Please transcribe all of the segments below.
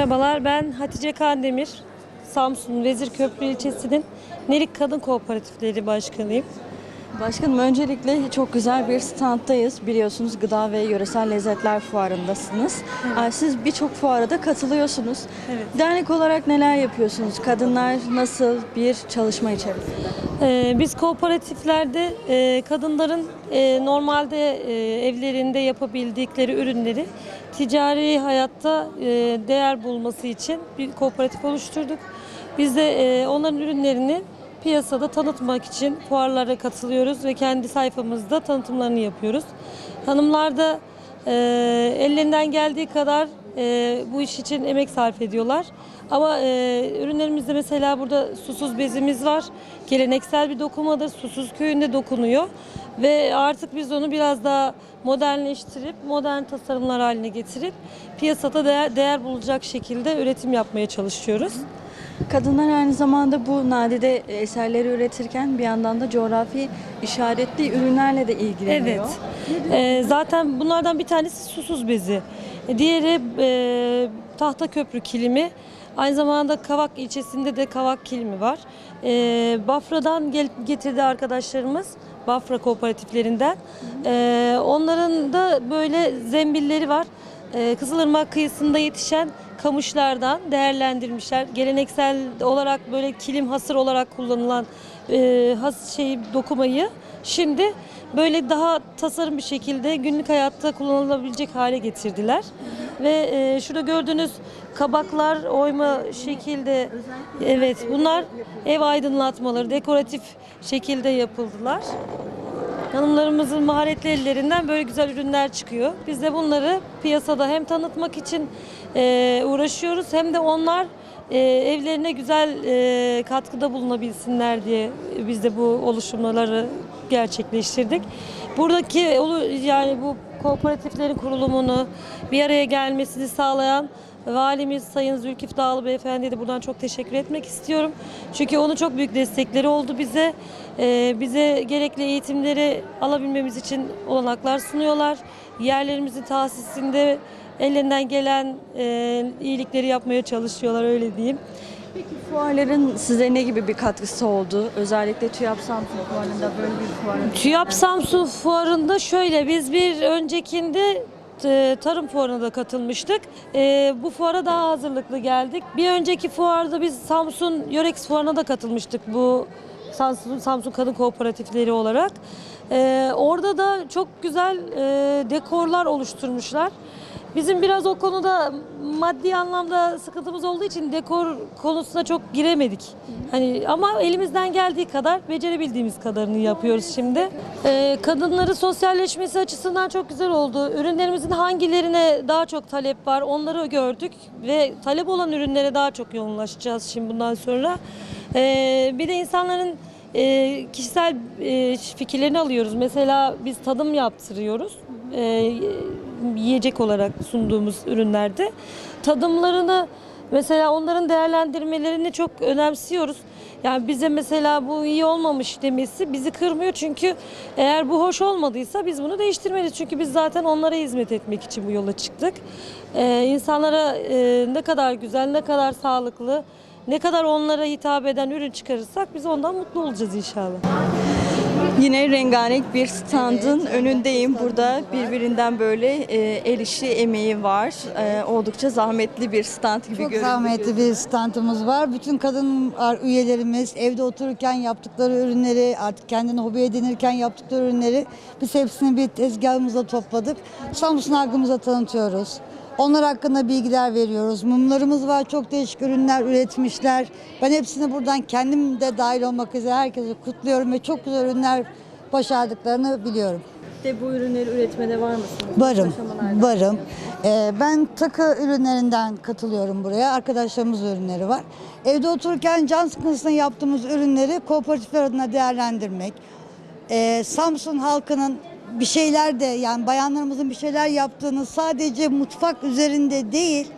Merhabalar, ben Hatice Kandemir. Samsun Vezirköprü ilçesinin Nerik Kadın Kooperatifleri Başkanıyım. Başkanım öncelikle çok güzel bir standdayız. Biliyorsunuz gıda ve yöresel lezzetler fuarındasınız. Ee, Siz birçok fuara da katılıyorsunuz. Evet. Dernek olarak neler yapıyorsunuz? Kadınlar nasıl bir çalışma içerisinde? Ee, biz kooperatiflerde e, kadınların e, normalde e, evlerinde yapabildikleri ürünleri ticari hayatta e, değer bulması için bir kooperatif oluşturduk. Biz de e, onların ürünlerini piyasada tanıtmak için fuarlara katılıyoruz ve kendi sayfamızda tanıtımlarını yapıyoruz. Hanımlar da e, ellerinden geldiği kadar e, bu iş için emek sarf ediyorlar. Ama e, ürünlerimizde mesela burada susuz bezimiz var. Geleneksel bir dokumadır. Susuz köyünde dokunuyor. Ve artık biz onu biraz daha modernleştirip, modern tasarımlar haline getirip piyasada değer, değer bulacak şekilde üretim yapmaya çalışıyoruz. Kadınlar aynı zamanda bu nadide eserleri üretirken bir yandan da coğrafi işaretli ürünlerle de ilgileniyor. Evet. Ee, zaten bunlardan bir tanesi susuz bezi. E, Diğeri e, tahta köprü kilimi. Aynı zamanda Kavak ilçesinde de Kavak kilimi var. E, Bafra'dan gel, getirdi arkadaşlarımız. Bafra kooperatiflerinden. E, onların da böyle zembilleri var. E, Kızılırmak kıyısında yetişen kamışlardan değerlendirmişler. Geleneksel olarak böyle kilim hasır olarak kullanılan e, has şeyi dokumayı şimdi böyle daha tasarım bir şekilde günlük hayatta kullanılabilecek hale getirdiler. Ve e, şurada gördüğünüz kabaklar oyma şekilde evet bunlar ev aydınlatmaları dekoratif şekilde yapıldılar. Hanımlarımızın maharetli ellerinden böyle güzel ürünler çıkıyor. Biz de bunları piyasada hem tanıtmak için e, uğraşıyoruz hem de onlar e, evlerine güzel e, katkıda bulunabilsinler diye biz de bu oluşumları gerçekleştirdik. Buradaki yani bu kooperatiflerin kurulumunu bir araya gelmesini sağlayan Valimiz Sayın Zülkif Dağlı Beyefendi'ye de buradan çok teşekkür etmek istiyorum. Çünkü onun çok büyük destekleri oldu bize. Ee, bize gerekli eğitimleri alabilmemiz için olanaklar sunuyorlar. Yerlerimizin tahsisinde ellerinden gelen e, iyilikleri yapmaya çalışıyorlar öyle diyeyim. Peki fuarların size ne gibi bir katkısı oldu? Özellikle TÜYAP Samsun fuarında böyle bir fuarın. TÜYAP Samsun Fuarı'nda şöyle biz bir öncekinde tarım fuarına da katılmıştık. E, bu fuara daha hazırlıklı geldik. Bir önceki fuarda biz Samsun Yorex fuarına da katılmıştık bu Samsun, Samsun Kadın Kooperatifleri olarak. E, orada da çok güzel e, dekorlar oluşturmuşlar. Bizim biraz o konuda maddi anlamda sıkıntımız olduğu için dekor konusuna çok giremedik. Hani ama elimizden geldiği kadar becerebildiğimiz kadarını yapıyoruz şimdi. Ee, kadınları sosyalleşmesi açısından çok güzel oldu. Ürünlerimizin hangilerine daha çok talep var onları gördük ve talep olan ürünlere daha çok yoğunlaşacağız şimdi bundan sonra. Ee, bir de insanların e, kişisel e, fikirlerini alıyoruz. Mesela biz tadım yaptırıyoruz. E, yiyecek olarak sunduğumuz ürünlerde. Tadımlarını mesela onların değerlendirmelerini çok önemsiyoruz. Yani bize mesela bu iyi olmamış demesi bizi kırmıyor çünkü eğer bu hoş olmadıysa biz bunu değiştirmeliyiz. Çünkü biz zaten onlara hizmet etmek için bu yola çıktık. Ee, insanlara e, ne kadar güzel, ne kadar sağlıklı, ne kadar onlara hitap eden ürün çıkarırsak biz ondan mutlu olacağız inşallah. Yine rengarenk bir standın önündeyim. Burada birbirinden böyle e, el işi emeği var. E, oldukça zahmetli bir stand gibi Çok görünüyor. zahmetli bir standımız var. Bütün kadın üyelerimiz evde otururken yaptıkları ürünleri, artık kendini hobi edinirken yaptıkları ürünleri biz hepsini bir tezgahımıza topladık. Samsun halkımıza tanıtıyoruz. Onlar hakkında bilgiler veriyoruz. Mumlarımız var, çok değişik ürünler üretmişler. Ben hepsini buradan kendim de dahil olmak üzere herkese kutluyorum ve çok güzel ürünler başardıklarını biliyorum. De bu ürünleri üretmede var mısınız? Varım, varım. Ee, ben takı ürünlerinden katılıyorum buraya. Arkadaşlarımız ürünleri var. Evde otururken can sıkıntısına yaptığımız ürünleri kooperatifler adına değerlendirmek. Ee, Samsun halkının bir şeyler de yani bayanlarımızın bir şeyler yaptığını sadece mutfak üzerinde değil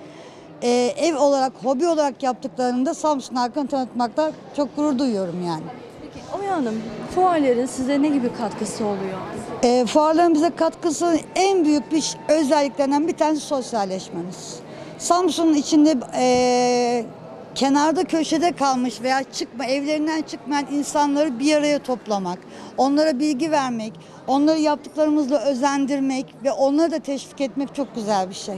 e, ev olarak, hobi olarak yaptıklarını da Samsun halkını tanıtmakta çok gurur duyuyorum yani. Peki Oya Hanım, fuarların size ne gibi katkısı oluyor? E, fuarların bize katkısı en büyük bir özelliklerinden bir tanesi sosyalleşmemiz. Samsun'un içinde eee, kenarda köşede kalmış veya çıkma evlerinden çıkmayan insanları bir araya toplamak, onlara bilgi vermek, onları yaptıklarımızla özendirmek ve onları da teşvik etmek çok güzel bir şey.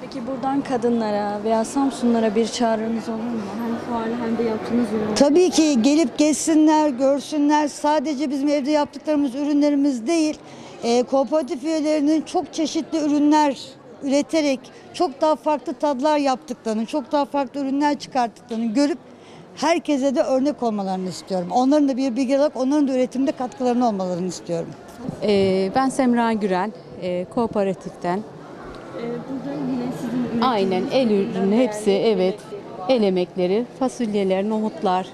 Peki buradan kadınlara veya Samsunlara bir çağrınız olur mu? Hem fuarlı hem de yaptığınız ürünler. Tabii ki gelip gezsinler, görsünler. Sadece bizim evde yaptıklarımız ürünlerimiz değil, e, kooperatif üyelerinin çok çeşitli ürünler üreterek çok daha farklı tadlar yaptıklarını, çok daha farklı ürünler çıkarttıklarını görüp herkese de örnek olmalarını istiyorum. Onların da bir bilgi olarak onların da üretimde katkılarını olmalarını istiyorum. Ee, ben Semra Gürel, e, kooperatiften. Ee, burada yine sizin. Aynen el ürünü hepsi evet. El emekleri, fasulyeler, nohutlar,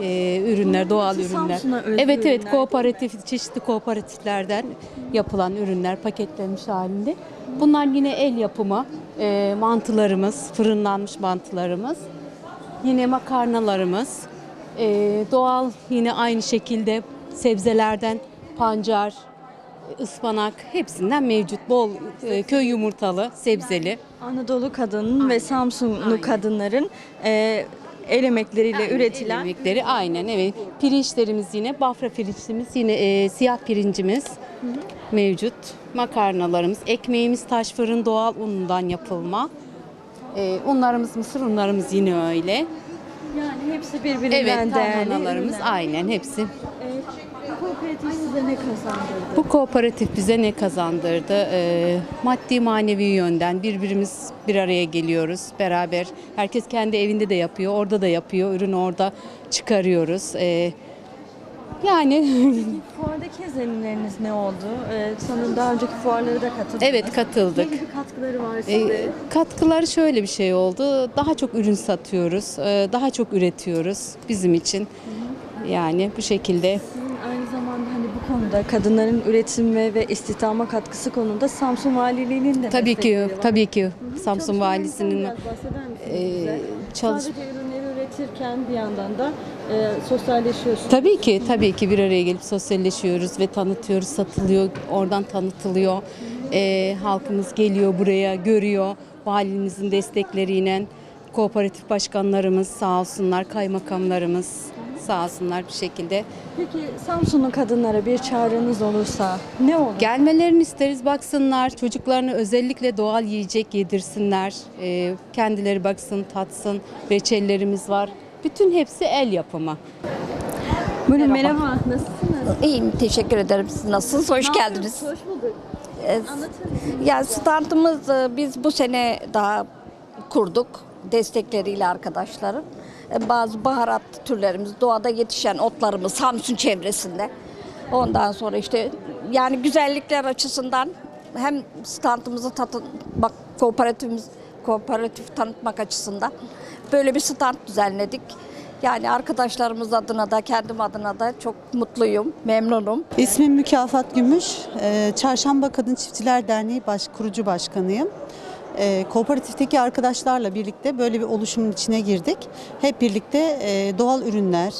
e, ürünler, doğal ürünler. Evet evet ürünler. kooperatif, çeşitli kooperatiflerden yapılan ürünler paketlenmiş halinde. Bunlar yine el yapımı e, mantılarımız, fırınlanmış mantılarımız. Yine makarnalarımız, e, doğal yine aynı şekilde sebzelerden pancar, ıspanak hepsinden mevcut. Bol e, köy yumurtalı, sebzeli. Anadolu kadının ve Samsunlu kadınların e, el emekleriyle üretilen El yemekleri aynen evet. Pirinçlerimiz yine bafra pirinçimiz yine e, siyah pirincimiz mevcut. Makarnalarımız, ekmeğimiz taş fırın doğal unundan yapılma. E, unlarımız, mısır unlarımız yine öyle. yani hepsi birbirinden Evet, değerli ürünler. aynen hepsi. E, kooperatif size ne kazandırdı? Bu kooperatif bize ne kazandırdı? E, maddi manevi yönden birbirimiz bir araya geliyoruz beraber. Herkes kendi evinde de yapıyor, orada da yapıyor. Ürünü orada çıkarıyoruz. E, yani Fuardaki izlenimleriniz ne oldu? Ee, sanırım daha önceki fuarlara da katıldınız. Evet katıldık. Ne gibi katkıları var E, size? katkıları şöyle bir şey oldu. Daha çok ürün satıyoruz. e, Daha çok üretiyoruz bizim için. Yani bu şekilde. Sizin aynı zamanda hani bu konuda kadınların üretime ve istihdama katkısı konusunda Samsun Valiliği'nin de Tabii ki var. tabii ki Hı, Samsun valisinin e, bize? çalış Sadece ürünleri üretirken bir yandan da e, sosyalleşiyorsunuz. Tabii ki tabii ki bir araya gelip sosyalleşiyoruz ve tanıtıyoruz, satılıyor, oradan tanıtılıyor. E, halkımız geliyor buraya, görüyor. Valimizin destekleriyle kooperatif başkanlarımız sağ olsunlar, kaymakamlarımız sağ olsunlar bir şekilde Peki Samsunlu kadınlara bir çağrınız olursa ne olur? Gelmelerini isteriz, baksınlar. Çocuklarını özellikle doğal yiyecek yedirsinler. Ee, kendileri baksın, tatsın. Reçellerimiz var. Bütün hepsi el yapımı. Buyurun merhaba. Nasılsınız? İyiyim, teşekkür ederim. Siz nasılsınız? Hoş Ne geldiniz. Hoş bulduk. Ee? Ya standımız e, biz bu sene daha kurduk destekleriyle arkadaşlarım. E, Bazı baharat türlerimiz, doğada yetişen otlarımız Samsun çevresinde. Ondan sonra işte yani güzellikler açısından hem standımızı tanıtmak, kooperatifimiz kooperatif tanıtmak açısından böyle bir stand düzenledik. Yani arkadaşlarımız adına da kendim adına da çok mutluyum, memnunum. İsmim Mükafat Gümüş. Ee, Çarşamba Kadın Çiftçiler Derneği baş, kurucu başkanıyım. Ee, Kooperatifteki arkadaşlarla birlikte böyle bir oluşumun içine girdik. Hep birlikte e, doğal ürünler,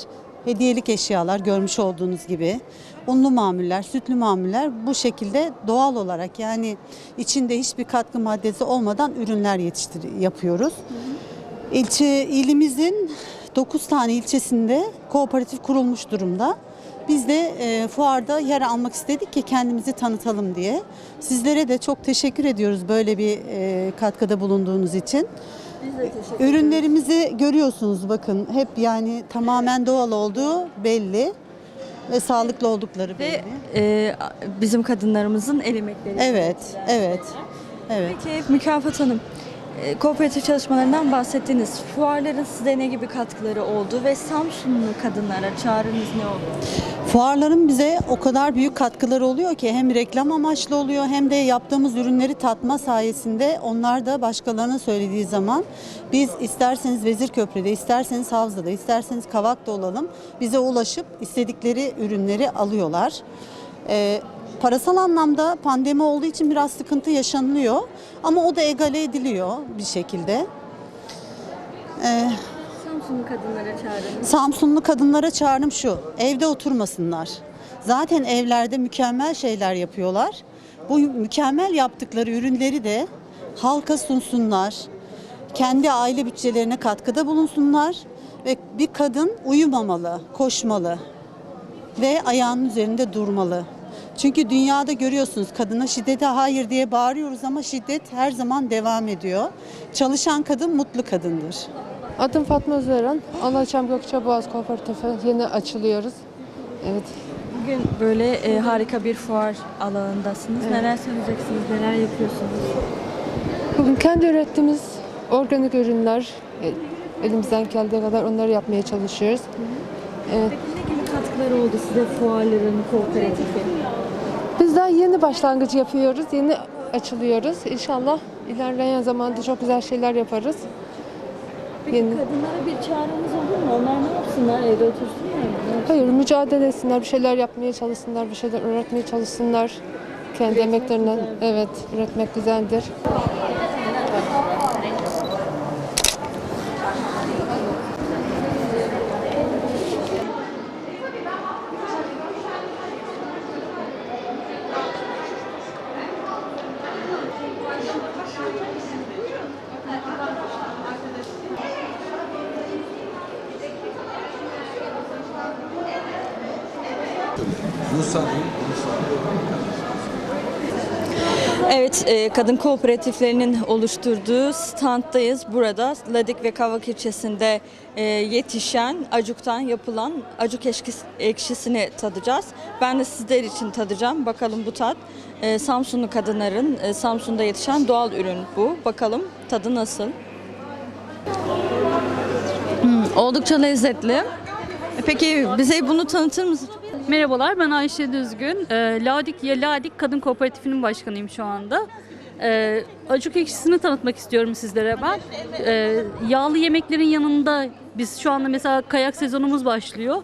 hediyelik eşyalar görmüş olduğunuz gibi, unlu mamuller, sütlü mamuller bu şekilde doğal olarak yani içinde hiçbir katkı maddesi olmadan ürünler yetiştir yapıyoruz. İlçe ilimizin 9 tane ilçesinde kooperatif kurulmuş durumda. Biz de e, fuarda yer almak istedik ki kendimizi tanıtalım diye. Sizlere de çok teşekkür ediyoruz böyle bir e, katkıda bulunduğunuz için. Biz de teşekkür Ürünlerimizi görüyorsunuz bakın hep yani tamamen doğal olduğu belli ve sağlıklı oldukları Ve belli. e, bizim kadınlarımızın el emekleri. Evet, evet, evet. Peki Mükafat Hanım, kooperatif çalışmalarından bahsettiniz. Fuarların size ne gibi katkıları oldu ve Samsunlu kadınlara çağrınız ne oldu? Fuarların bize o kadar büyük katkıları oluyor ki hem reklam amaçlı oluyor hem de yaptığımız ürünleri tatma sayesinde onlar da başkalarının söylediği zaman biz isterseniz Vezirköprü'de, isterseniz Havza'da, isterseniz Kavak'ta olalım bize ulaşıp istedikleri ürünleri alıyorlar. Ee, parasal anlamda pandemi olduğu için biraz sıkıntı yaşanılıyor ama o da egale ediliyor bir şekilde. Ee, Samsunlu kadınlara çağrınız. Samsunlu kadınlara çağrım şu. Evde oturmasınlar. Zaten evlerde mükemmel şeyler yapıyorlar. Bu mükemmel yaptıkları ürünleri de halka sunsunlar. kendi aile bütçelerine katkıda bulunsunlar ve bir kadın uyumamalı, koşmalı ve ayağının üzerinde durmalı. Çünkü dünyada görüyorsunuz kadına şiddete hayır diye bağırıyoruz ama şiddet her zaman devam ediyor. Çalışan kadın mutlu kadındır. Adım Fatma Özveren. Anaçam Gökçeboğaz Kooperatifi yeni açılıyoruz. Evet. Bugün böyle e, harika bir fuar alanındasınız. Neler söyleyeceksiniz, neler yapıyorsunuz? Bugün kendi ürettiğimiz organik ürünler e, elimizden geldiği kadar onları yapmaya çalışıyoruz. Evet. Ne gibi katkıları oldu size fuarların, kooperatifi? Biz daha yeni başlangıç yapıyoruz. Yeni açılıyoruz. İnşallah ilerleyen zamanda çok güzel şeyler yaparız. Yeni. Kadınlara bir çağrınız olur mu? Onlar ne yapsınlar? Evde otursunlar mı? Hayır, mücadele etsinler, bir şeyler yapmaya çalışsınlar, bir şeyler öğretmeye çalışsınlar. Kendi emeklerinden, evet, üretmek güzeldir. Evet, e, kadın kooperatiflerinin oluşturduğu standdayız. Burada Ladik ve Kavak ilçesinde e, yetişen acuktan yapılan acuk eşkis- ekşisini tadacağız. Ben de sizler için tadacağım. Bakalım bu tat. E, Samsunlu kadınların e, Samsun'da yetişen doğal ürün bu. Bakalım tadı nasıl? Hmm, oldukça lezzetli. Peki bize bunu tanıtır mısınız? Merhabalar ben Ayşe Düzgün. Ee, Ladik Ya Ladik Kadın Kooperatifinin başkanıyım şu anda. Ee, acuk ekşisini tanıtmak istiyorum sizlere ben. Ee, yağlı yemeklerin yanında biz şu anda mesela kayak sezonumuz başlıyor.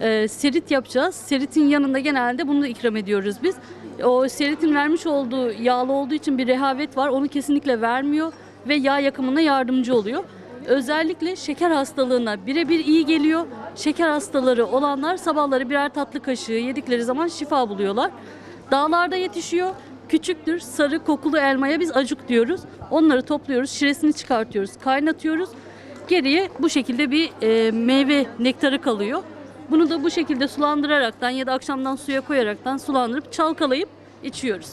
Ee, serit yapacağız. Seritin yanında genelde bunu ikram ediyoruz biz. O seritin vermiş olduğu yağlı olduğu için bir rehavet var. Onu kesinlikle vermiyor ve yağ yakımına yardımcı oluyor. Özellikle şeker hastalığına birebir iyi geliyor. Şeker hastaları olanlar sabahları birer tatlı kaşığı yedikleri zaman şifa buluyorlar. Dağlarda yetişiyor. Küçüktür. Sarı kokulu elmaya biz acuk diyoruz. Onları topluyoruz, şiresini çıkartıyoruz, kaynatıyoruz. Geriye bu şekilde bir e, meyve nektarı kalıyor. Bunu da bu şekilde sulandıraraktan ya da akşamdan suya koyaraktan sulandırıp çalkalayıp içiyoruz.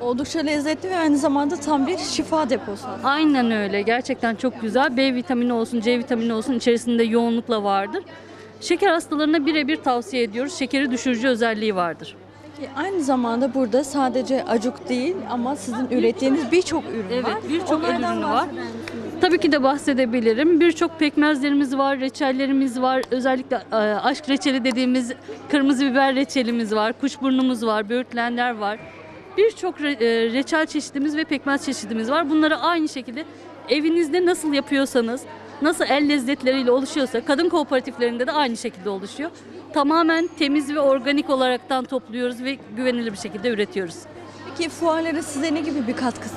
Oldukça lezzetli ve aynı zamanda tam bir şifa deposu. Aynen öyle. Gerçekten çok güzel. B vitamini olsun, C vitamini olsun içerisinde yoğunlukla vardır. Şeker hastalarına birebir tavsiye ediyoruz. Şekeri düşürücü özelliği vardır. Peki, Aynı zamanda burada sadece acuk değil ama sizin ürettiğiniz birçok ürün Evet, var. birçok Onlardan ürünü var. bahseder misiniz? Tabii ki de bahsedebilirim. Birçok pekmezlerimiz var, reçellerimiz var. Özellikle e, aşk reçeli dediğimiz kırmızı biber reçelimiz var, kuşburnumuz var, böğürtlenler var. Birçok re- e, reçel çeşidimiz ve pekmez çeşidimiz var. Bunları aynı şekilde evinizde nasıl yapıyorsanız, nasıl el lezzetleriyle oluşuyorsa kadın kooperatiflerinde de aynı şekilde oluşuyor. Tamamen temiz ve organik olaraktan topluyoruz ve güvenilir bir şekilde üretiyoruz. Peki fuarlara size ne gibi bir katkısı?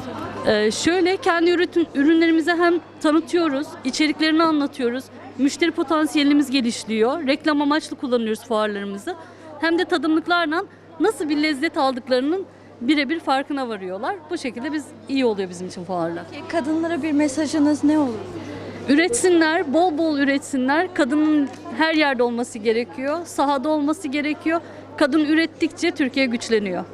Ee, şöyle kendi üretim, ürünlerimizi hem tanıtıyoruz, içeriklerini anlatıyoruz, müşteri potansiyelimiz gelişliyor, reklam amaçlı kullanıyoruz fuarlarımızı. Hem de tadımlıklarla nasıl bir lezzet aldıklarının birebir farkına varıyorlar. Bu şekilde biz iyi oluyor bizim için fuarlar. Kadınlara bir mesajınız ne olur? Üretsinler, bol bol üretsinler. Kadının her yerde olması gerekiyor, sahada olması gerekiyor. Kadın ürettikçe Türkiye güçleniyor.